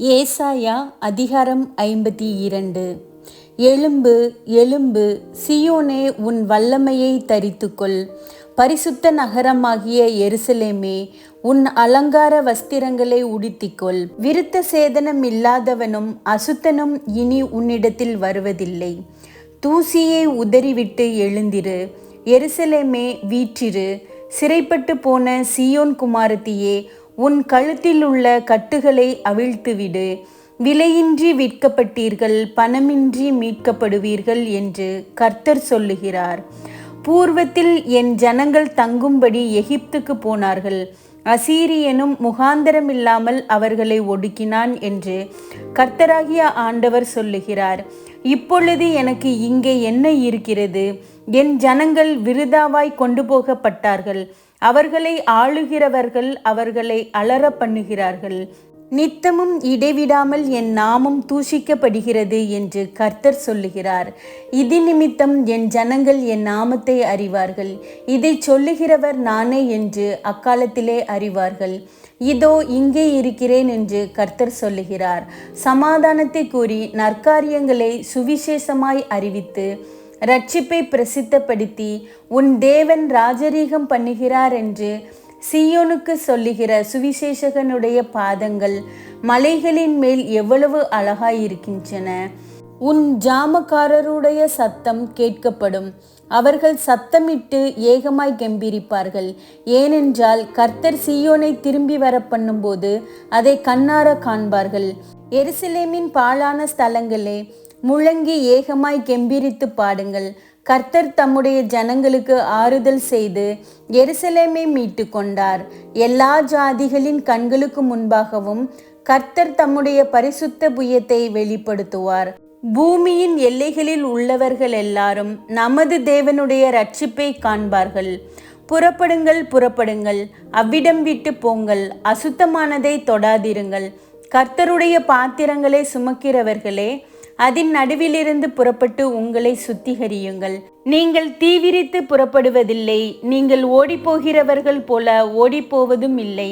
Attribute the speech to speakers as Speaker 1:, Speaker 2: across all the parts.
Speaker 1: ஏசாயா அதிகாரம் ஐம்பத்தி இரண்டு. எழும்பு எழும்பு சியோனே உன் வல்லமையை தரித்துக்கொள். பரிசுத்த நகரமாகிய எருசலேமே உன் அலங்கார வஸ்திரங்களை உடுத்திக்கொள். விருத்த சேதனம் இல்லாதவனும் அசுத்தனும் இனி உன்னிடத்தில் வருவதில்லை. தூசியை உதறிவிட்டு எழுந்திரு. எருசலேமே வீற்றிரு. சிறைப்பட்டு போன சியோன் குமாரத்தியே உன் கழுத்தில் உள்ள கட்டுகளை அவிழ்த்துவிடு. விலையின்றி விற்கப்பட்டீர்கள் பணமின்றி மீட்கப்படுவீர்கள் என்று கர்த்தர் சொல்லுகிறார். பூர்வத்தில் என் ஜனங்கள் தங்கும்படி எகிப்துக்கு போனார்கள். அசீரியனும் முகாந்தரமில்லாமல் அவர்களை ஒடுக்கினான் என்று கர்த்தராகிய ஆண்டவர் சொல்லுகிறார். இப்பொழுது எனக்கு இங்கே என்ன இருக்கிறது? என் ஜனங்கள் விருதாவாய் கொண்டு போகப்பட்டார்கள். அவர்களை ஆளுகிறவர்கள் அவர்களை அலற பண்ணுகிறார்கள். நித்தமும் இடைவிடாமல் என் நாமம் தூஷிக்கப்படுகிறது என்று கர்த்தர் சொல்லுகிறார். இது நிமித்தம் என் ஜனங்கள் என் நாமத்தை அறிவார்கள். இதை சொல்லுகிறவர் நானே என்று அக்காலத்திலே அறிவார்கள். இதோ இங்கே இருக்கிறேன் என்று கர்த்தர் சொல்லுகிறார். சமாதானத்தை கூறி நற்காரியங்களை சுவிசேஷமாய் அறிவித்து ரட்சிப்பை பிரசித்தப்படுத்தி உன் தேவன் ராஜரீகம் பண்ணுகிறார் என்று சியோனுக்கு சொல்லுகிற சுவிசேஷகனுடைய பாதங்கள் மலைகளின் மேல் எவ்வளவு அழகாயிருக்கின்றன உன் ஜாமக்காரருடைய சத்தம் கேட்கப்படும். அவர்கள் சத்தமிட்டு ஏகமாய் கெம்பிரிப்பார்கள். ஏனென்றால் கர்த்தர் சியோனை திரும்பி வர பண்ணும்போது அதை கண்ணார காண்பார்கள். எருசலேமின் பாழான ஸ்தலங்களே முழங்கி ஏகமாய் கெம்பிரித்து பாடுங்கள். கர்த்தர் தம்முடைய ஜனங்களுக்கு ஆறுதல் செய்து எருசலேமை மீட்டு கொண்டார் எல்லா ஜாதிகளின் கண்களுக்கு முன்பாகவும் கர்த்தர் தம்முடைய பரிசுத்த புயத்தை வெளிப்படுத்துவார். பூமியின் எல்லைகளில் உள்ளவர்கள் எல்லாரும் நமது தேவனுடைய ரட்சிப்பை காண்பார்கள். புறப்படுங்கள் புறப்படுங்கள். அவ்விடம் விட்டு போங்கள். அசுத்தமானதை தொடாதிருங்கள். கர்த்தருடைய பாத்திரங்களை சுமக்கிறவர்களே அதன் நடுவிலிருந்து புறப்பட்டு உங்களை சுத்திகரியுங்கள். நீங்கள் தீவிரித்து புறப்படுவதில்லை. நீங்கள் ஓடிப்போகிறவர்கள் போல ஓடிப்போவதும் இல்லை.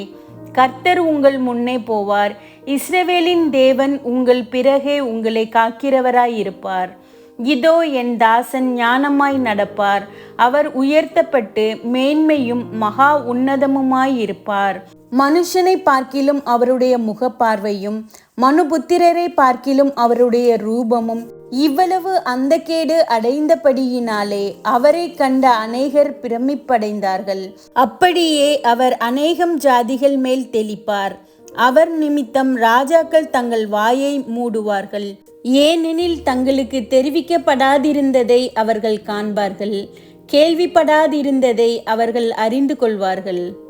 Speaker 1: கர்த்தர் உங்கள் முன்னே போவார். இஸ்ரவேலின் தேவன் உங்கள் பிறகே உங்களை காக்கிறவராயிருப்பார். இதோ என் தாசன் ஞானமாய் நடப்பார். அவர் உயர்த்தப்பட்டு மேன்மையும் மகா உன்னதமுமாயிருப்பார். மனுஷனை பார்க்கிலும் அவருடைய முகப்பார்வையும் மனுபுத்திரரை பார்க்கிலும் அவருடைய ரூபமும் இவ்வளவு அந்த கேடு அடைந்தபடியினாலே அவரை கண்ட அநேகர் பிரமிப்படைந்தார்கள். அப்படியே அவர் அநேகம் ஜாதிகள் மேல் தெளிப்பார். அவர் நிமித்தம் ராஜாக்கள் தங்கள் வாயை மூடுவார்கள். ஏனெனில் தங்களுக்கு தெரிவிக்கப்படாதிருந்ததை அவர்கள் காண்பார்கள். கேள்விப்படாதிருந்ததை அவர்கள் அறிந்து கொள்வார்கள்.